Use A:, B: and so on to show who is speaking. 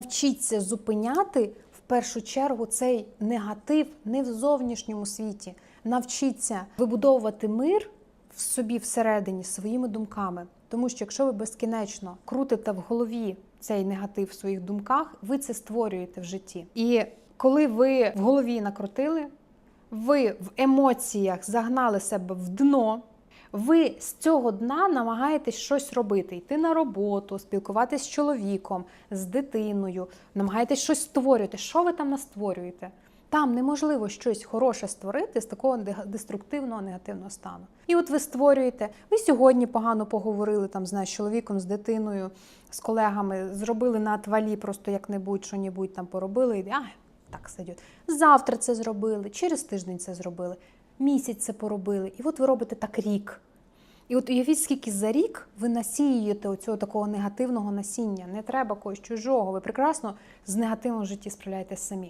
A: Вчіться зупиняти в першу чергу цей негатив не в зовнішньому світі. Навчіться вибудовувати мир в собі всередині своїми думками. Тому що якщо ви безкінечно крутите в голові цей негатив в своїх думках, ви це створюєте в житті. І коли ви в голові накрутили, ви в емоціях загнали себе в дно. Ви з цього дна намагаєтесь щось робити, йти на роботу, спілкуватись з чоловіком, з дитиною, намагаєтесь щось створювати. Що ви там настворюєте? Там неможливо щось хороше створити з такого деструктивного негативного стану. І от ви створюєте, ви сьогодні погано поговорили там, знаю, з чоловіком, з дитиною, з колегами, зробили на отвалі просто як-небудь, що-небудь там поробили, і ай, так сидять. Завтра це зробили, через тиждень це зробили, місяць це поробили. І от ви робите так рік. І от уявіть, скільки за рік ви насіюєте оцього такого негативного насіння. Не треба когось чужого. Ви прекрасно з негативом в житті справляєтесь самі.